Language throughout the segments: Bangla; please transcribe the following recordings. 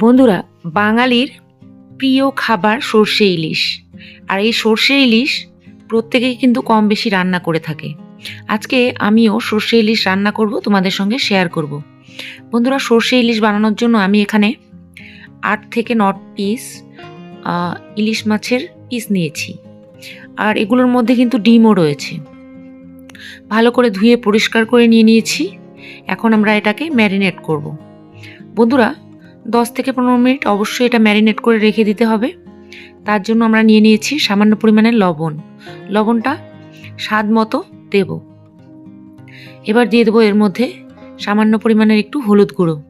বন্ধুরা, বাঙালির প্রিয় খাবার সর্ষে ইলিশ। আর এই সর্ষে ইলিশ প্রত্যেকেই কিন্তু কম বেশি রান্না করে থাকে। আজকে আমিও সর্ষে ইলিশ রান্না করব, তোমাদের সঙ্গে শেয়ার করব। বন্ধুরা, সর্ষে ইলিশ বানানোর জন্য আমি এখানে আট থেকে নট পিস ইলিশ মাছের পিস নিয়েছি। আর এগুলোর মধ্যে কিন্তু ডিমও রয়েছে। ভালো করে ধুয়ে পরিষ্কার করে নিয়ে নিয়েছি। এখন আমরা এটাকে ম্যারিনেট করব। বন্ধুরা দশ থেকে পনেরো মিনিট অবশ্যই এটা ম্যারিনেট করে রেখে দিতে হবে। তার জন্য আমরা নিয়ে নিয়েছি সামান্য পরিমাণের লবণ। লবণটা স্বাদ মতো দেব। এবার দিয়ে দেবো এর মধ্যে সামান্য পরিমাণের একটু হলুদ গুঁড়ো।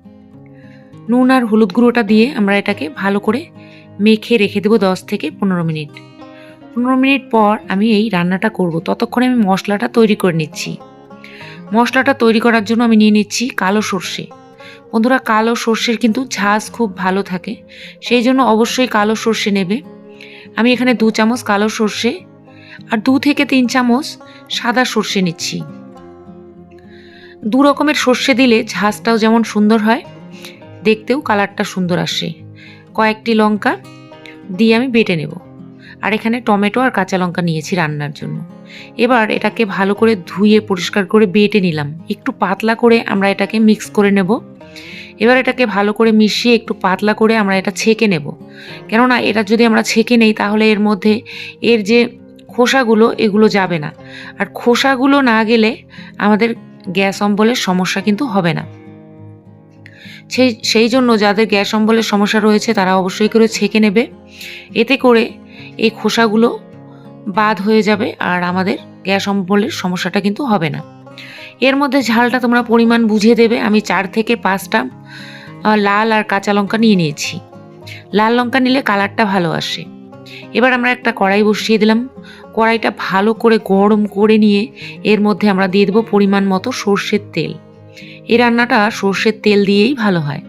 নুন আর হলুদ গুঁড়োটা দিয়ে আমরা এটাকে ভালো করে মেখে রেখে দেবো দশ থেকে পনেরো মিনিট। পনেরো মিনিট পর আমি এই রান্নাটা করব। ততক্ষণে আমি মশলাটা তৈরি করে নিচ্ছি। মশলাটা তৈরি করার জন্য আমি নিয়ে নিচ্ছি কালো সর্ষে। বন্ধুরা কালো সর্ষের কিন্তু ঝাঁজ খুব ভালো থাকে, সেই জন্য অবশ্যই কালো সর্ষে নেবে। আমি এখানে দু চামচ কালো সর্ষে আর দু থেকে তিন চামচ সাদা সর্ষে নিচ্ছি। দু রকমের সর্ষে দিলে ঝাঁজটাও যেমন সুন্দর হয়, দেখতেও কালারটা সুন্দর আসে। কয়েকটি লঙ্কা দিয়ে আমি বেটে নেব। আর এখানে টমেটো আর কাঁচা লঙ্কা নিয়েছি রান্নার জন্য। এবার এটাকে ভালো করে ধুয়ে পরিষ্কার করে বেটে নিলাম। একটু পাতলা করে আমরা এটাকে মিক্স করে নেব। এবার এটাকে ভালো করে মিশিয়ে একটু পাতলা করে আমরা এটা ছেঁকে নেব। কেননা এটা যদি আমরা ছেঁকে নেই, তাহলে এর মধ্যে এর যে খোসাগুলো, এগুলো যাবে না। আর খোসাগুলো না গেলে আমাদের গ্যাস অম্বলের সমস্যা কিন্তু হবে না। সেই সেই জন্য যাদের গ্যাস অম্বলের সমস্যা রয়েছে, তারা অবশ্যই করে ছেঁকে নেবে। এতে করে এই খোসাগুলো বাদ হয়ে যাবে আর আমাদের গ্যাস অম্বলের সমস্যাটা কিন্তু হবে না। এর মধ্যে ঝালটা তোমরা পরিমাণ বুঝে দেবে। আমি চার থেকে পাঁচটা লাল আর কাঁচা লঙ্কা নিয়ে নিয়েছি। লাল লঙ্কা নিলে কালারটা ভালো আসে। এবার আমরা একটা কড়াই বসিয়ে দিলাম। কড়াইটা ভালো করে গরম করে নিয়ে এর মধ্যে আমরা দিয়ে দেবো পরিমাণ মতো সর্ষের তেল। এই রান্নাটা সর্ষের তেল দিয়েই ভালো হয়।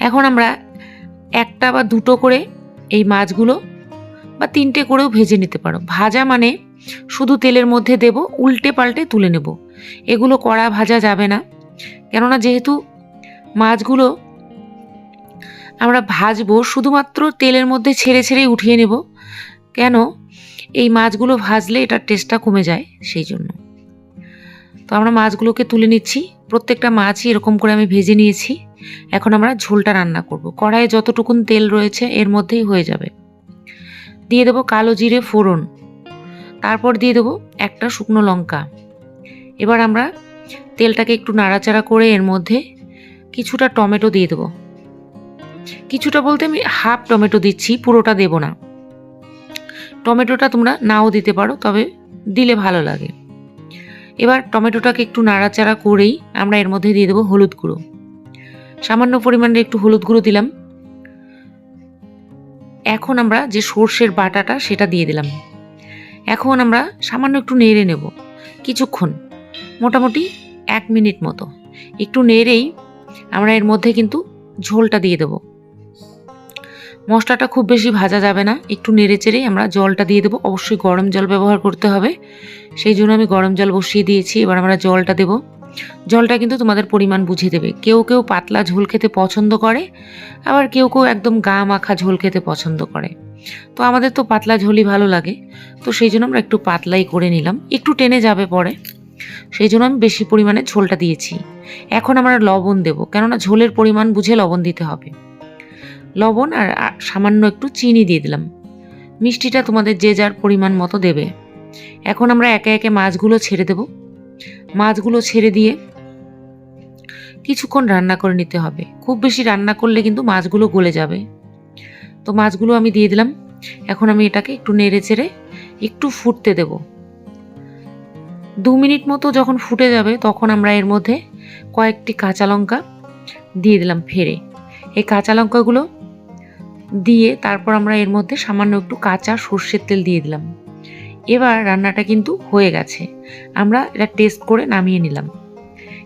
এখন আমরা একটা বা দুটো করে এই মাছগুলো বা তিনটে করেও ভেজে নিতে পারো। ভাজা মানে শুধু তেলের মধ্যে দেব উল্টে পাল্টে তুলে নেব। এগুলো কড়া ভাজা যাবে না। কেননা যেহেতু মাছগুলো আমরা ভাজবো, শুধুমাত্র তেলের মধ্যে ছেড়ে ছেড়ে উঠিয়ে নেব। কেন? এই মাছগুলো ভাজলে এটার টেস্টটা কমে যায় সেই জন্য। তো আমরা মাছগুলোকে তুলে নিচ্ছি। প্রত্যেকটা মাছই এরকম করে আমি ভেজে নিয়েছি। এখন আমরা ঝোলটা রান্না করব। কড়াইয়ে যতটুকুন তেল রয়েছে, এর মধ্যেই হয়ে যাবে। দিয়ে দেবো কালো জিরে ফোড়ন। তারপর দিয়ে দেবো একটা শুকনো লঙ্কা। এবার আমরা তেলটাকে একটু নাড়াচাড়া করে এর মধ্যে কিছুটা টমেটো দিয়ে দেবো। কিছুটা বলতে আমি হাফ টমেটো দিচ্ছি, পুরোটা দেব না। টমেটোটা তোমরা নাও দিতে পারো, তবে দিলে ভালো লাগে। এবার টমেটোটাকে একটু নাড়াচাড়া করেই আমরা এর মধ্যে দিয়ে দেবো হলুদ গুঁড়ো। সামান্য পরিমাণে একটু হলুদ গুঁড়ো দিলাম। এখন আমরা যে সর্ষের বাটাটা, সেটা দিয়ে দিলাম। এখন আমরা সামান্য একটু নেড়ে নেব, কিছুক্ষণ, মোটামুটি এক মিনিট মতো। একটু নেড়েই আমরা এর মধ্যে কিন্তু ঝোলটা দিয়ে দেবো। মশলাটা খুব বেশি ভাজা যাবে না, একটু নেড়ে চেড়েই আমরা জলটা দিয়ে দেবো। অবশ্যই গরম জল ব্যবহার করতে হবে, সেই জন্য আমি গরম জল বসিয়ে দিয়েছি, এবার আমরা জলটা দেব। জলটা কিন্তু তোমাদের পরিমাণ বুঝিয়ে দেবে। কেউ কেউ পাতলা ঝোল খেতে পছন্দ করে, আবার কেউ কেউ একদম গা মাখা ঝোল খেতে পছন্দ করে। তো আমাদের তো পাতলা ঝোলই ভালো লাগে। তো সেই জন্য আমরা একটু পাতলাই করে নিলাম। একটু টেনে যাবে পরে। সেই জন্য আমি বেশি পরিমাণে ঝোলটা দিয়েছি। এখন আমরা লবণ দেব। কেননা ঝোলের পরিমাণ বুঝে লবণ দিতে হবে। লবণ আর সামান্য একটু চিনি দিয়ে দিলাম। মিষ্টিটা তোমাদের যে যার পরিমাণ মতো দেবে। এখন আমরা একে একে মাছগুলো ছেড়ে দেব। মাছগুলো ছেড়ে দিয়ে কিছুক্ষণ রান্না করে নিতে হবে। খুব বেশি রান্না করলে কিন্তু মাছগুলো গলে যাবে। তো মাছগুলো আমি দিয়ে দিলাম। এখন আমি এটাকে একটু নেড়ে চেড়ে একটু ফুটতে দেব। দু মিনিট মতো যখন ফুটে যাবে, তখন আমরা এর মধ্যে কয়েকটি কাঁচা লঙ্কা দিয়ে দিলাম ফেরে। এই কাঁচা লঙ্কাগুলো দিয়ে তারপর আমরা এর মধ্যে সামান্য একটু কাঁচা সর্ষের তেল দিয়ে দিলাম। এবার রান্নাটা কিন্তু হয়ে গেছে। আমরা এটা টেস্ট করে নামিয়ে নিলাম।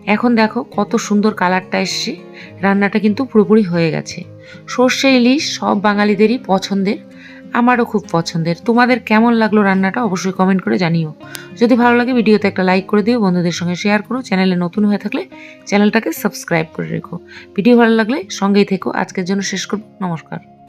এখন দেখো কত সুন্দর কালারটা এসছে। রান্নাটা কিন্তু পুরোপুরি হয়ে গেছে। সর্ষে, ইলিশ সব বাঙালিদেরই পছন্দের, আমারও খুব পছন্দের। তোমাদের কেমন লাগল রান্নাটা অবশ্যই কমেন্ট করে জানিও। যদি ভালো লাগে ভিডিওতে একটা লাইক করে দিও, বন্ধুদের সঙ্গে শেয়ার করো। চ্যানেলে নতুন হয়ে থাকলে চ্যানেলটাকে সাবস্ক্রাইব করে রেখো। ভিডিও ভালো লাগলে সঙ্গেই থেকো। আজকের জন্য শেষ করব। নমস্কার।